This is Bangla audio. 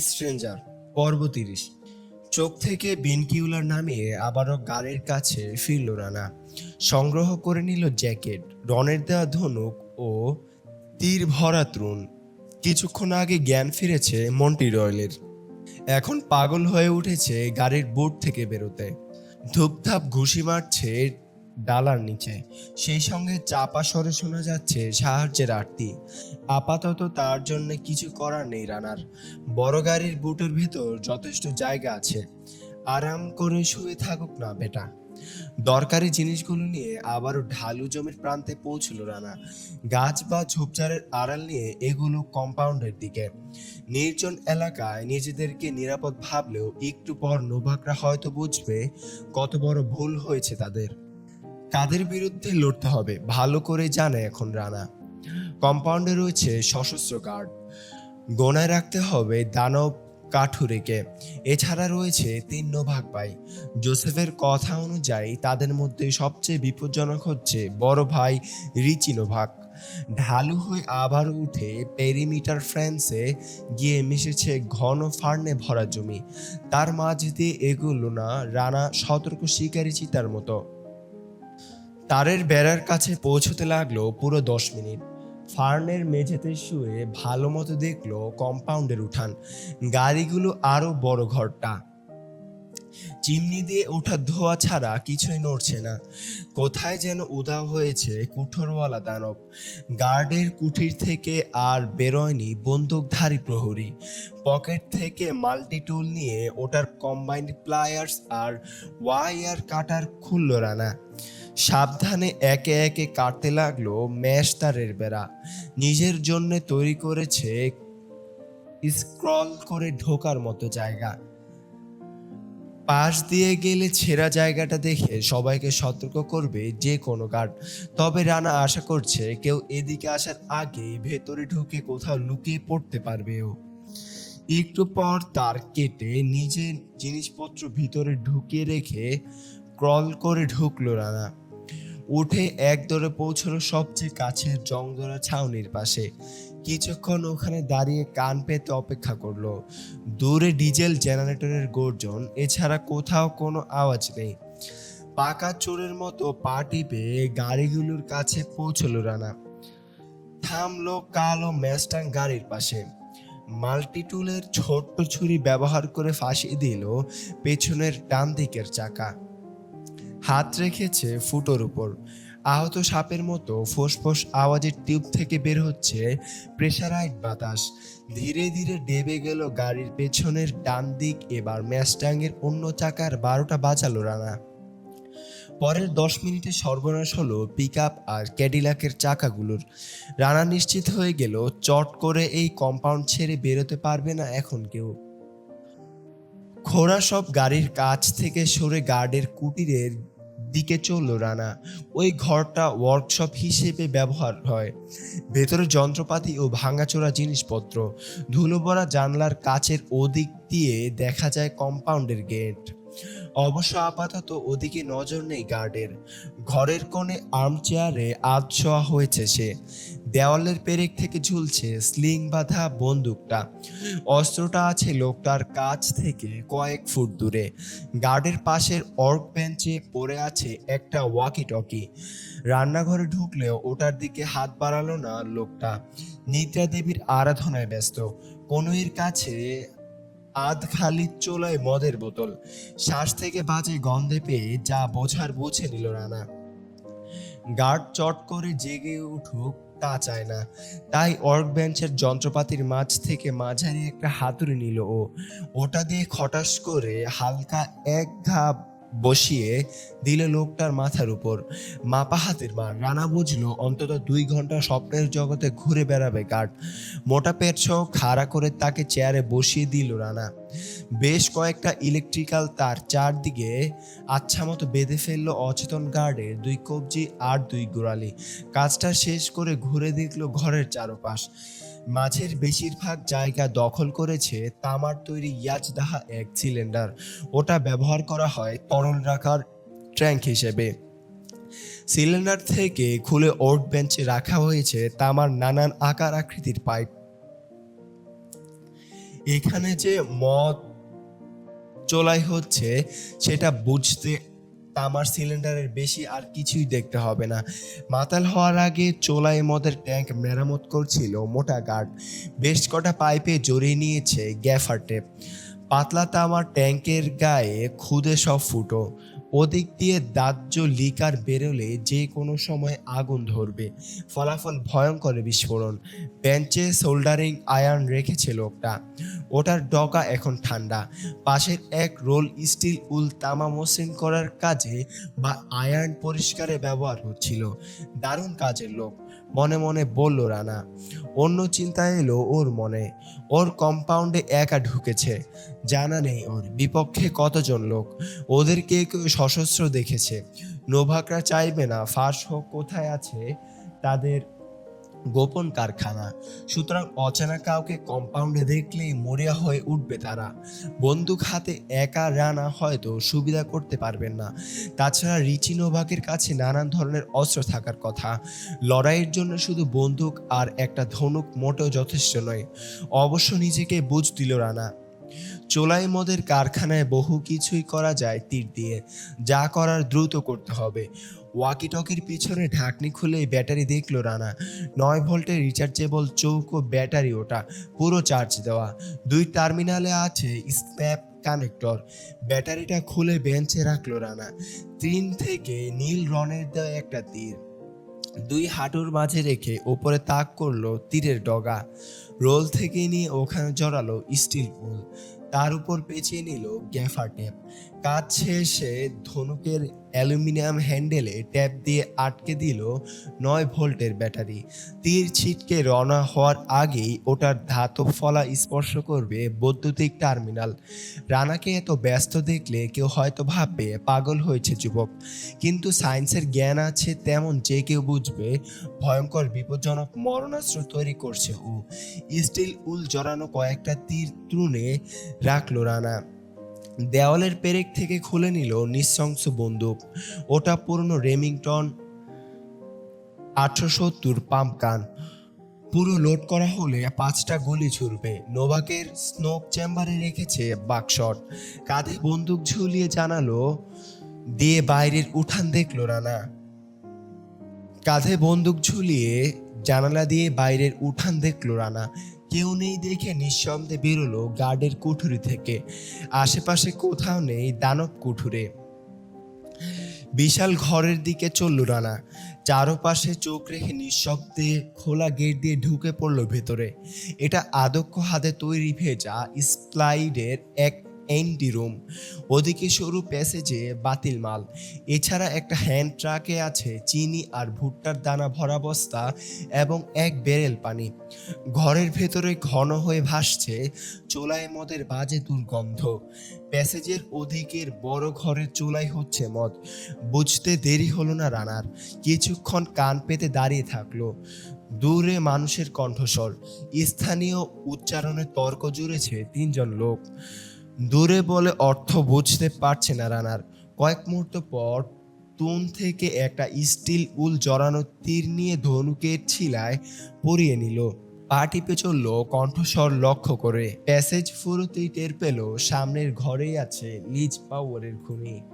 স্ট্রেঞ্জার পর্ব তিরিশ চোখ থেকে বিনকিউলার নামিয়ে আবারও গাড়ির কাছে ফিরল রানা। সংগ্রহ করে নিল জ্যাকেট রনের দেওয়া ধনুক ও তীর ভরা তরুণ। কিছুক্ষণ আগে জ্ঞান ফিরেছে মন্টি রয়েলের। এখন পাগল হয়ে উঠেছে গাড়ির বুট থেকে বেরোতে। ধূপধাপ ঘুষি মারছে ডালার নিচে। সেই সঙ্গে চাপা স্বরে শোনা যাচ্ছে সাহায্যের আরতি। আপাতত তার জন্য কিছু করার নেই রানার। বড় গাড়ির বুটের ভেতর যথেষ্ট জায়গা আছে। আরাম করে শুয়ে থাকুক না বেটা। দরকারি জিনিসগুলো নিয়ে আবারও ঢালু জমির প্রান্তে পৌঁছলো রানা। গাছ বা ঝোপঝাড়ের আড়াল নিয়ে এগুলো কম্পাউন্ডের দিকে। নির্জন এলাকায় নিজেদেরকে নিরাপদ ভাবলেও একটু পর নোভাকরা হয়তো বুঝবে কত বড় ভুল হয়েছে তাদের। কাদের বিরুদ্ধে লড়তে হবে। ভালো করে জানে এখন রানা। কম্পাউন্ডে রয়েছে সশস্ত্র গার্ড। গোনায় রাখতে হবে দানব কাঠুরেকে। এছাড়া রয়েছে তিন নোভাগ ভাই। জোসেফের কথা অনুযায়ী তাদের মধ্যে সবচেয়ে বিপজ্জনক হচ্ছে বড় ভাই রিচি নোভাক ঢালু হয়ে আবার উঠে পেরিমিটার ফ্রান্সে গিয়ে মিশেছে ঘন ফার্নে ভরা জমি। তার মাঝ দিয়ে এগুলো না রানা সতর্ক শিকারী চিতার মতো। তারের বেড়ার কাছে পৌঁছতে লাগল পুরো দশ মিনিট। ফার্নের মেঝেতে শুয়ে ভালো মতো দেখল কম্পাউন্ডের উঠান, গাড়িগুলো আরও বড় ঘরটা। চিমনি দিয়ে ওঠা ধোয়া ছাড়া কিছুই নড়ছে না। কোথায় যেন উদা হয়েছে কুঠোরওয়ালা দানব। গার্ডের কুঠির থেকে আর বেরোয়নি বন্দুকধারী প্রহরী। পকেট থেকে মাল্টি টুল নিয়ে ওটার কম্বাইন্ড প্লায়ার্স আর ওয়াইয়ার কাটার খুলল রানা। সাবধানে একে একে কাটতে লাগল ম্যাশ তারের বেড়া। নিজের জন্য তৈরি করেছে স্ক্রল করে ঢোকার মতো জায়গা। পাশ দিয়ে গেলে ছেঁড়া জায়গাটা দেখে সবাইকে সতর্ক করবে যে কোনো গার্ড তবে রানা আশা করছে কেউ এদিকে আসার আগে ভেতরে ঢুকে কোথাও লুকিয়ে পড়তে পারবে ও। একটু পর তার কেটে নিজের জিনিসপত্র ভিতরে ঢুকিয়ে রেখে ক্রল করে ঢুকলো রানা। উঠে এক দৌড়ে পৌঁছলো সবচেয়ে কাছের জংধরা ছাউনির পাশে। কিছুক্ষণ ওখানে দাঁড়িয়ে কান পেতে অপেক্ষা করল। দূরে ডিজেল জেনারেটরের গর্জন, এছাড়া কোথাও কোনো আওয়াজ নেই। পাকা চোরের মতো পা পেয়ে গাড়িগুলোর কাছে পৌঁছলো রানা। থামলো কালো ম্যাস্টাং গাড়ির পাশে। মাল্টিটুলের ছোট্ট ছুরি ব্যবহার করে ফাঁসিয়ে দিল পেছনের ডান দিকের চাকা। হাত রেখেছে ফুটোর উপর। আহত সাপের মতো ফোসফোস আওয়াজের টিউব থেকে বের হচ্ছে প্রেসারাইট বাতাস। ধীরে ধীরে ডেবে গেল গাড়ির পেছনের ডান দিক, এবার ম্যাস্টাংয়ের অন্য চাকার বারোটা বাজালো রানা। পরের দশ মিনিটে সর্বনাশ হলো পিক আর ক্যাডিলাকের চাকাগুলোর। রানা নিশ্চিত হয়ে গেল, চট করে এই কম্পাউন্ড ছেড়ে বেরোতে পারবে না এখন কেউ। খোড়া সব গাড়ির কাছ থেকে সরে গার্ডের কুটিরের দিকে চলল রানা। ওই ঘরটা ওয়ার্কশপ হিসেবে ব্যবহার হয়। ভেতরে যন্ত্রপাতি ও ভাঙাচোরা জিনিসপত্র। ধুলোবরা জানলার কাচের ওদিক দিয়ে দেখা যায় কম্পাউন্ডের গেট অবশ্য আপাতত ওদিকে নজর নেই গার্ডের। ঘরের কোণে আর্ম চেয়ারে আধ শোয়া হয়েছে সে। দেওয়ালের পেরেক থেকে ঝুলছে স্লিং বাঁধা বন্দুকটা। অস্ত্রটা আছে লোকটার কাছ থেকে কয়েক ফুট দূরে। গার্ডের পাশের অর্ক বেঞ্চে পড়ে আছে একটা ওয়াকি টকি রান্নাঘরে ঢুকলেও ওটার দিকে হাত বাড়ালো না লোকটা। নিদ্রা দেবীর আরাধনায় ব্যস্ত। কনুইয়ের কাছে আধ খালি চোলায় মদের বোতল। শ্বাস থেকে বাজে গন্ধে পেয়ে যা বোঝার বুঝে নিল রানা। গার্ড চট করে জেগে উঠুক, তা চায় না। তাই অর্ক বেঞ্চের যন্ত্রপাতির মাঝ থেকে মাঝারি একটা হাতুড়ি নিল ও। ওটা দিয়ে খটাস করে হালকা এক ঘা বসিয়ে দিল লোকটার মাথার উপর। মাপা হাতের মা, রানা বুঝলো অন্তত দুই ঘণ্টা স্বপ্নের জগতে ঘুরে বেড়াবে কাঠ মোটা পেট সহ খাড়া করে তাকে চেয়ারে বসিয়ে দিল রানা। বেশ কয়েকটা ইলেকট্রিক্যাল তার চারদিকে আচ্ছা মতো বেঁধে ফেলল অচেতন গার্ডের দুই কবজি আর দুই গোড়ালি। কাজটা শেষ করে ঘুরে দেখল ঘরের চারপাশ। মাঝের বেশিরভাগ জায়গা দখল করেছে তামার তৈরি ইয়াজদাহা এক সিলিন্ডার ওটা ব্যবহার করা হয় তরল রাখার ট্যাঙ্ক হিসেবে। সিলিন্ডার থেকে খুলে ওট বেঞ্চে রাখা হয়েছে তামার নানান আকার আকৃতির পাইপ এখানে যে মদ চলাই হচ্ছে, সেটা বুঝতে তামার সিলিন্ডারের বেশি আর কিছুই দেখতে হবে না। মাতাল হওয়ার আগে চোলাই মদের ট্যাঙ্ক মেরামত করছিল মোটা গার্ড। বেশ কটা পাইপে জড়িয়ে নিয়েছে গ্যাফার টেপ। পাতলা তামার ট্যাঙ্কের গায়ে খুদে সব ফুটো। ওদিক দিয়ে দাহ্য লিকার বেরোলে যে কোনো সময় আগুন ধরবে। ফলাফল ভয়ঙ্কর বিস্ফোরণ। বেঞ্চে সোল্ডারিং আয়রন রেখেছে লোকটা। ওটার ডগা এখন ঠান্ডা। পাশের এক রোল স্টিল উল তামা মসৃণ করার কাজে বা আয়রন পরিষ্কারে ব্যবহার হচ্ছিল। দারুণ কাজের লোক। মনে মনে বলল, রানা, অন্য চিন্তা এলো ওর মনে। ওর কম্পাউন্ডে একা ঢুকেছে। জানা নেই ওর বিপক্ষে কতজন লোক। ওদেরকে কেউ সশস্ত্র দেখেছে। নোভাকরা চাইবে না ফাঁস হোক কোথায় আছে তাদের গোপন কারখানা। সুতরাং অচেনা কাউকে কম্পাউন্ডে দেখলেই মরিয়া হয়ে উঠবে তারা। বন্দুক হাতে একা রানা হয়তো সুবিধা করতে পারবেন না। তাছাড়া রিচি নোভাকের কাছে নানান ধরনের অস্ত্র থাকার কথা। লড়াইয়ের জন্য শুধু বন্দুক আর একটা ধনুক মোটেও যথেষ্ট নয়। অবশ্য নিজেকে বুঝ দিল রানা। চোলাই মদের কারখানায় বহু কিছুই করা যায় তীর দিয়ে। যা করার দ্রুত করতে হবে। ওয়াকি টকির পিছনে ঢাকনি খুলে ব্যাটারি দেখল রানা। নয় ভোল্টের রিচার্জেবল চৌকো ব্যাটারি ওটা, পুরো চার্জ দেওয়া। দুই টার্মিনালে আছে স্ন্যাপ কানেক্টর ব্যাটারিটা খুলে বেঞ্চে রাখল রানা। তিন থেকে নীল রনের দেওয়া একটা তীর। দুই হাঁটুর মাঝে রেখে ওপরে তাক করল তীরের ডগা। রোল থেকে নিয়ে ওখানে জড়ালো স্টিল পুল। তার উপর পেঁচিয়ে নিল গ্যাফার ট্যাপ কাজ শেষে ধনুকের অ্যালুমিনিয়াম হ্যান্ডেলে ট্যাপ দিয়ে আটকে দিল নয় ভোল্টের ব্যাটারি। তীর ছিটকে রওনা হওয়ার আগেই ওটার ধাতব ফলা স্পর্শ করবে বৈদ্যুতিক টার্মিনাল। রানাকে এত ব্যস্ত দেখলে কেউ হয়তো ভাববে, পাগল হয়েছে যুবক। কিন্তু সায়েন্সের জ্ঞান আছে তেমন যে কেউ বুঝবে, ভয়ঙ্কর, বিপজ্জনক মরণাস্ত্র তৈরি করছে ও। স্টিল উল জড়ানো কয়েকটা তীর ত্রুনে রাখল রানা। দেওয়ালের পেরেক থেকে খুলে নিল নিঃশংস বন্দুক। ওটা পুরনো রেমিংটন আটশো সত্তর পাম্প গান। পুরো লোড করা হলে পাঁচটা গুলি ছুড়বে। নোভাকের স্নোক চেম্বারে রেখেছে বাকশট। কাঁধে বন্দুক ঝুলিয়ে জানালো, দিয়ে বাইরের উঠান দেখল রানা। কাঁধে বন্দুক ঝুলিয়ে জানালা দিয়ে বাইরের উঠান দেখল রানা। কেউ নেই দেখে নিঃসন্দেহে বেরোলো গার্ডের কুঠুরি থেকে। আশেপাশে কোথাও নেই দানব কুঠুরে। বিশাল ঘরের দিকে চলল রানা। চারপাশে চোখ রেখে নিঃশব্দে খোলা গেট দিয়ে ঢুকে পড়ল ভেতরে। এটা আদক্ষ হাতে তৈরি ভেজা স্প্লাইডের এক এন্টি রুম ওদিকে সরু প্যাসেজে বাতিল মাল। এছাড়া একটা হ্যান্ড ট্রাকে আছে চিনি আর ভুট্টার দানা ভরা বস্তা এবং এক বেরেল পানি। ঘরের ভেতরে ঘন হয়ে ভাসছে চোলাই মদের বাজে দুর্গন্ধ। প্যাসেজের ওদিকের বড় ঘরের চোলাই হচ্ছে মদ। বুঝতে দেরি হলো না রানার। কিছুক্ষণ কান পেতে দাঁড়িয়ে থাকল। দূরে মানুষের কণ্ঠস্বর। স্থানীয় উচ্চারণে তর্ক জুড়েছে তিনজন লোক। দূরে বলে অর্থ বুঝতে পারছে না রানার। কয়েক মুহূর্ত পর তুন থেকে একটা স্টিল উল জড়ানো তীর নিয়ে ধনুকের ছিলায় পরিয়ে নিল। পা টিপে চলল কণ্ঠস্বর লক্ষ্য করে। প্যাসেজ ফুরুতেই টের পেল সামনের ঘরেই আছে লিজ পাওয়ারের খুনি।